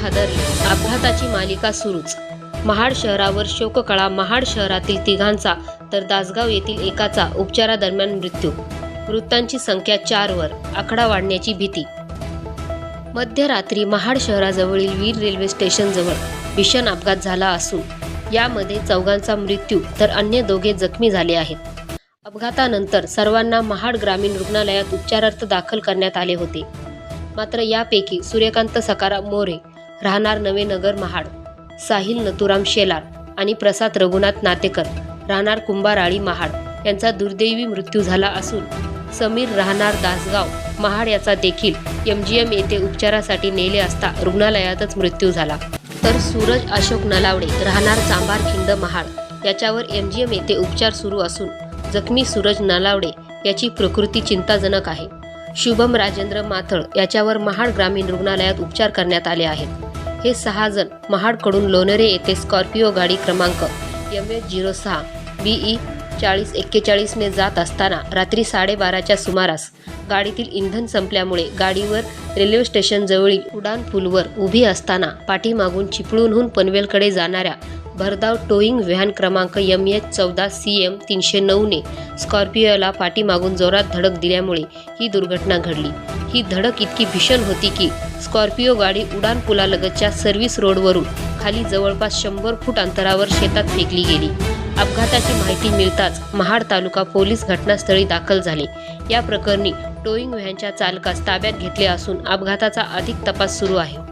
हादरले अपघाताची मालिका सुरूच. महाड शहरावर शोककळा महाड शहरातील तिघांचा तर दासगाव येथील एकाचा उपचारादरम्यान मृत्यू. मृतांची संख्या चारवर आकडा वाढण्याची भीती. मध्यरात्री महाड शहराजवळील वीर रेल्वे स्टेशनजवळ भीषण अपघात झाला असून यामध्ये चौघांचा मृत्यू तर अन्य दोघे जखमी झाले आहेत. अपघातानंतर सर्वांना महाड ग्रामीण रुग्णालयात उपचारार्थ दाखल करण्यात आले होते. मात्र यापैकी सूर्यकांत सकाराम मोरे राहणार नवे नगर महाड साहिल नथुराम शेलार आणि प्रसाद रघुनाथ नातेकर राहणार कुंभाराळी महाड यांचा दुर्दैवी मृत्यू झाला असून समीर राहणार दासगाव महाड याचा देखील एम जी एम येथे उपचारासाठी नेले असता रुग्णालयातच मृत्यू झाला. तर सूरज अशोक नलावडे राहणार चांभार खिंड महाड याच्यावर एम जी एम येथे उपचार सुरू असून जखमी सूरज नलावडे याची प्रकृती चिंताजनक आहे. शुभम राजेंद्र माथळ याच्यावर महाड ग्रामीण रुग्णालयात उपचार करण्यात आले आहेत. हे सहा जण महाडकडून लोणेरे येथे स्कॉर्पिओ गाडी क्रमांक एम एच झिरो सहा बीई चाळीस एक्केचाळीसने जात असताना रात्री साडेबाराच्या सुमारास गाडीतील इंधन संपल्यामुळे गाडीवर रेल्वे स्टेशनजवळील उडान पूलवर उभी असताना पाठीमागून चिपळूणहून पनवेलकडे जाणाऱ्या भरधाव टोईंग व्हॅन क्रमांक एम एच चौदा सी एम तीनशे नऊने स्कॉर्पिओला पाठीमागून जोरात धडक दिल्यामुळे ही दुर्घटना घडली. ही धडक इतकी भीषण होती की स्कॉर्पिओ गाडी उडान पुलालगतच्या सर्व्हिस रोडवरून खाली जवळपास शंभर फूट अंतरावर शेतात फेकली गेली. अपघाताची माहिती मिळताच महाड तालुका पोलीस घटनास्थळी दाखल झाले. या प्रकरणी टोईंग व्हॅनच्या चालकास ताब्यात घेतले असून अपघाताचा अधिक तपास सुरू आहे.